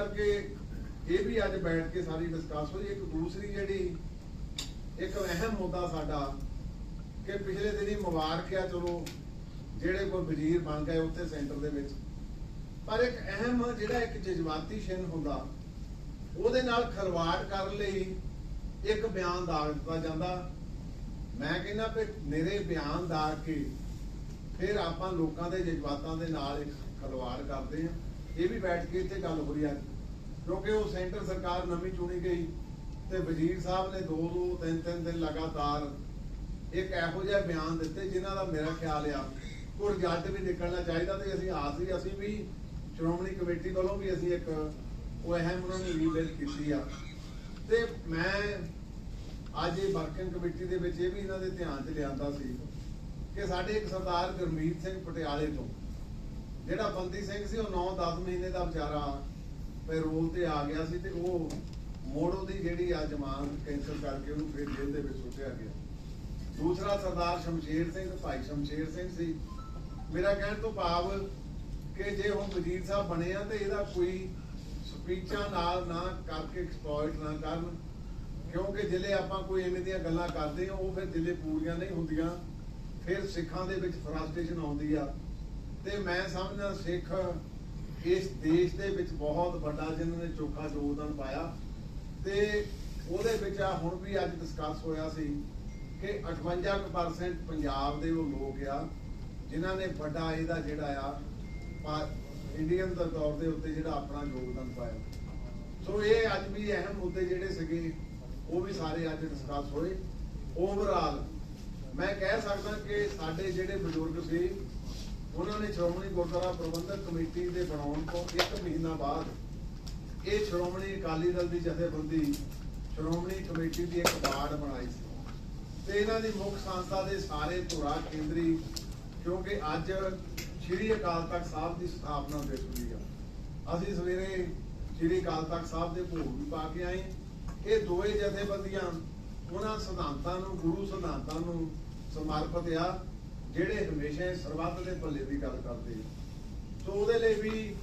ਕਰਕੇ ਇਹ ਵੀ ਅੱਜ ਬੈਠ ਕੇ ਸਾਰੀ ਡਿਸਕਸ ਹੋਈ। ਇੱਕ ਦੂਸਰੀ ਜਿਹੜੀ, ਇੱਕ ਅਹਿਮ ਮੁੱਦਾ ਸਾਡਾ ਕਿ ਪਿਛਲੇ ਦਿਨੀ ਮੁਬਾਰਕ ਆ, ਚਲੋ, ਜਿਹੜੇ ਕੋਈ ਵਜ਼ੀਰ ਬਣ ਗਏ ਉੱਥੇ ਸੈਂਟਰ ਦੇ ਵਿੱਚ। ਪਰ ਇੱਕ ਅਹਿਮ ਜਿਹੜਾ ਇੱਕ ਜਜ਼ਬਾਤੀ ਸ਼ਿੰਨ ਹੁੰਦਾ, ਉਹਦੇ ਨਾਲ ਖਲਵਾੜ ਕਰਨ ਲਈ ਇੱਕ ਬਿਆਨ ਦਾਗ ਦਿੱਤਾ ਜਾਂਦਾ। ਮੈਂ ਕਹਿੰਦਾ ਕਿ ਮੇਰੇ ਬਿਆਨ ਦਾਗ ਕੇ ਫਿਰ ਆਪਾਂ ਲੋਕਾਂ ਦੇ ਜਜ਼ਬਾਤਾਂ ਦੇ ਨਾਲ ਇੱਕ ਖਲਵਾੜ ਕਰਦੇ ਹਾਂ। ਇਹ ਵੀ ਬੈਠ ਕੇ ਇੱਥੇ ਗੱਲ ਹੋ ਰਹੀ ਹੈ ਕਿਉਂਕਿ ਉਹ ਸੈਂਟਰ ਸਰਕਾਰ ਨਵੀਂ ਚੁਣੀ ਗਈ ਤੇ ਵਜ਼ੀਰ ਸਾਹਿਬ ਨੇ ਦੋ ਦੋ, ਤਿੰਨ ਤਿੰਨ ਦਿਨ ਲਗਾਤਾਰ ਇੱਕ ਇਹੋ ਜਿਹਾ ਬਿਆਨ ਦਿੱਤੇ ਜਿਨ੍ਹਾਂ ਦਾ ਮੇਰਾ ਖਿਆਲ ਆ। ਕੋਈ ਰਿਜ਼ਲਟ ਵੀ ਨਿਕਲਣਾ ਚਾਹੀਦਾ ਤੇ ਅਸੀਂ ਆਸ ਵੀ, ਅਸੀਂ ਵੀ ਸ਼੍ਰੋਮਣੀ ਕਮੇਟੀ ਵੱਲੋਂ ਵੀ ਅਸੀਂ ਇੱਕ ਉਹ ਅਹਿਮ ਉਹਨਾਂ ਨੇ ਰੀਬਿਲ ਕੀਤੀ ਆ। ਤੇ ਮੈਂ ਅੱਜ ਇਹ ਵਰਕਿੰਗ ਕਮੇਟੀ ਦੇ ਵਿੱਚ ਇਹ ਵੀ ਇਹਨਾਂ ਦੇ ਧਿਆਨ 'ਚ ਲਿਆਂਦਾ ਸੀ ਕਿ ਸਾਡੇ ਇੱਕ ਸਰਦਾਰ ਗੁਰਮੀਤ ਸਿੰਘ ਪਟਿਆਲੇ ਤੋਂ ਜਿਹੜਾ ਬੰਦੀ ਸਿੰਘ ਸੀ, ਉਹ 9-10 ਮਹੀਨੇ ਦਾ ਵਿਚਾਰਾ ਪੈਰੋਲ ਤੇ ਆ ਗਿਆ ਸੀ ਤੇ ਉਹ ਮੋੜ ਉਹਦੀ ਜਿਹੜੀ ਆ ਜ਼ਮਾਨਤ ਕੈਂਸਲ ਕਰਕੇ ਉਹਨੂੰ ਫਿਰ ਜੇਲ੍ਹ ਦੇ ਵਿੱਚ ਸੁੱਟਿਆ ਗਿਆ। ਦੂਸਰਾ ਸਰਦਾਰ ਸ਼ਮਸ਼ੇਰ ਸਿੰਘ, ਭਾਈ ਸ਼ਮਸ਼ੇਰ ਸਿੰਘ ਸੀ। ਮੇਰਾ ਕਹਿਣ ਤੋਂ ਭਾਵ ਕਿ ਜੇ ਹੁਣ ਵਜ਼ੀਰ ਸਾਹਿਬ ਬਣੇ ਆ ਤੇ ਇਹਦਾ ਕੋਈ ਸਪੀਚਾਂ ਨਾਲ ਨਾ ਕਰਕੇ ਐਕਸਪਲੋਇਟ ਨਾ ਕਰਨ, ਕਿਉਂਕਿ ਜਿਲੇ ਆਪਾਂ ਕੋਈ ਐਵੇਂ ਦੀਆਂ ਗੱਲਾਂ ਕਰਦੇ ਆ ਉਹ ਫਿਰ ਜਿਲੇ ਪੂਰੀਆਂ ਨਹੀਂ ਹੁੰਦੀਆਂ। ਫਿਰ ਸਿੱਖਾਂ ਦੇ ਵਿੱਚ ਫਰਸਟ੍ਰੇਸ਼ਨ ਆਉਂਦੀ ਆ। ਤੇ ਮੈਂ ਸਮਝਦਾ ਸਿੱਖ ਇਸ ਦੇਸ਼ ਦੇ ਵਿੱਚ ਬਹੁਤ ਵੱਡਾ ਜਿਨ੍ਹਾਂ ਨੇ ਚੋਖਾ ਯੋਗਦਾਨ ਪਾਇਆ ਤੇ ਉਹਦੇ ਵਿੱਚ ਆ ਹੁਣ ਵੀ ਅੱਜ ਡਿਸਕਸ ਹੋਇਆ ਸੀ ਕਿ 58% ਪੰਜਾਬ ਦੇ ਉਹ ਲੋਕ ਆ, ਜਿਨ੍ਹਾਂ ਨੇ ਵੱਡਾ ਇਹਦਾ ਜਿਹੜਾ ਆ ਇੰਡੀਅਨ ਦੇ ਤੌਰ ਦੇ ਉੱਤੇ ਜਿਹੜਾ ਆਪਣਾ ਯੋਗਦਾਨ ਪਾਇਆ। ਸੋ ਇਹ ਅੱਜ ਵੀ ਅਹਿਮ ਮੁੱਦੇ ਜਿਹੜੇ ਸੀਗੇ, ਉਹ ਵੀ ਸਾਰੇ ਅੱਜ ਡਿਸਕਸ ਹੋਏ। ਓਵਰਆਲ ਮੈਂ ਕਹਿ ਸਕਦਾ ਕਿ ਸਾਡੇ ਜਿਹੜੇ ਬਜ਼ੁਰਗ ਸੀ ਉਹਨਾਂ ਨੇ ਸ਼੍ਰੋਮਣੀ ਗੁਰਦੁਆਰਾ ਪ੍ਰਬੰਧਕ ਕਮੇਟੀ ਦੇ ਬਣਾਉਣ ਤੋਂ ਇੱਕ ਮਹੀਨਾ ਬਾਅਦ ਇਹ ਸ਼੍ਰੋਮਣੀ ਅਕਾਲੀ ਦਲ ਦੀ ਜਥੇਬੰਦੀ ਸ਼੍ਰੋਮਣੀ ਕਮੇਟੀ ਦੀ ਇੱਕ ਬਾੜ ਬਣਾਈ ਸੀ। ਤੇ ਇਹਨਾਂ ਦੀ ਮੁੱਖ ਸੰਸਥਾ ਦੇ ਸਾਰੇ ਧੁਰਾ ਕੇਂਦਰੀ, ਕਿਉਂਕਿ ਅੱਜ ਸ਼੍ਰੀ ਅਕਾਲ ਤਖਤ ਸਾਹਿਬ ਦੀ ਸਥਾਪਨਾ ਦਿਵਸ ਹੋਈ ਆ। ਅਸੀਂ ਸਵੇਰੇ ਸ਼੍ਰੀ ਅਕਾਲ ਤਖਤ ਸਾਹਿਬ ਦੇ ਭੋਗ ਵੀ ਪਾ ਕੇ ਆਏ। ਇਹ ਦੋਏ ਜਥੇਬੰਦੀਆਂ ਉਹਨਾਂ ਸਿਧਾਂਤਾਂ ਨੂੰ, ਗੁਰੂ ਸਿਧਾਂਤਾਂ ਨੂੰ ਸਮਰਪਿਤ ਆ। ਜਿਹੜੇ ਹਮੇਸ਼ਾ ਸਰਬੱਤ ਦੇ ਭੱਲੇ ਦੀ ਗੱਲ ਕਰਦੇ ਸੋ ਉਹਦੇ ਲਈ ਵੀ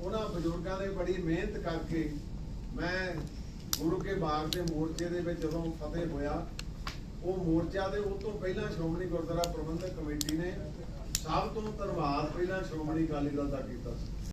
ਉਹਨਾਂ ਬਜ਼ੁਰਗਾਂ ਨੇ ਬੜੀ ਮਿਹਨਤ ਕਰਕੇ ਮੈਂ ਗੁਰੂ ਕੇ ਬਾਗ ਦੇ ਮੋਰਚੇ ਦੇ ਵਿੱਚ ਜਦੋਂ ਫਤਿਹ ਹੋਇਆ, ਉਹ ਮੋਰਚਾ ਦੇ ਉਹ ਤੋਂ ਪਹਿਲਾਂ ਸ਼੍ਰੋਮਣੀ ਗੁਰਦੁਆਰਾ ਪ੍ਰਬੰਧਕ ਕਮੇਟੀ ਨੇ ਸਭ ਤੋਂ ਧੰਨਵਾਦ ਪਹਿਲਾਂ ਸ਼੍ਰੋਮਣੀ ਅਕਾਲੀ ਦਲ ਦਾ ਕੀਤਾ ਸੀ।